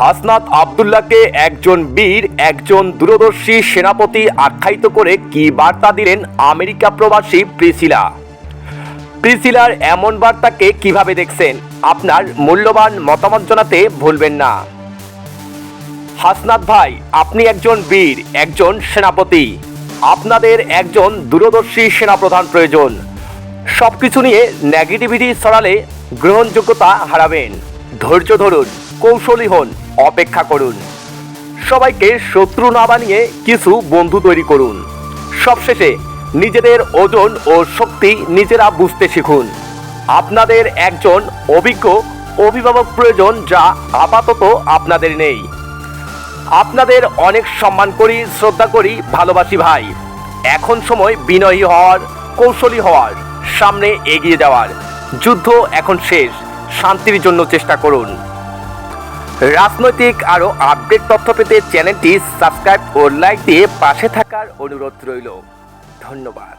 হাসনাত আবদুল্লাহকে একজন বীর, একজন দূরদর্শী সেনাপতি আখ্যায়িত করে কি বার্তা দিলেন আমেরিকা প্রবাসী প্রিসিলা? প্রিসিলার এমন বার্তাকে কীভাবে দেখছেন? আপনার মূল্যবান মতামত জানাতে ভুলবেন না। হাসনাত ভাই, আপনি একজন বীর, একজন সেনাপতি। আপনাদের একজন দূরদর্শী সেনাপ্রধান প্রয়োজন। সব কিছু নিয়ে নেগেটিভিটি ছড়ালে গ্রহণযোগ্যতা হারাবেন। ধৈর্য ধরুন, কৌশলী হন অপেক্ষা করুন। সবাইকে শত্রু না বানিয়ে কিছু বন্ধু তৈরি করুন। সবশেষে নিজেদের ওজন ও শক্তি নিজেরা বুঝতে শিখুন। আপনাদের একজন অভিজ্ঞ অভিভাবক প্রয়োজন যা আপাতত আপনাদের নেই। আপনাদের অনেক সম্মান করি, শ্রদ্ধা করি, ভালোবাসি ভাই। এখন সময় বিনয়ী হওয়ার, কৌশলী হওয়ার, সামনে এগিয়ে যাওয়ার। যুদ্ধ এখন শেষ, শান্তির জন্য চেষ্টা করুন। রাজনৈতিক আরও আপডেট তথ্য পেতে চ্যানেলটি সাবস্ক্রাইব ও লাইক দিয়ে পাশে থাকার অনুরোধ রইল। ধন্যবাদ।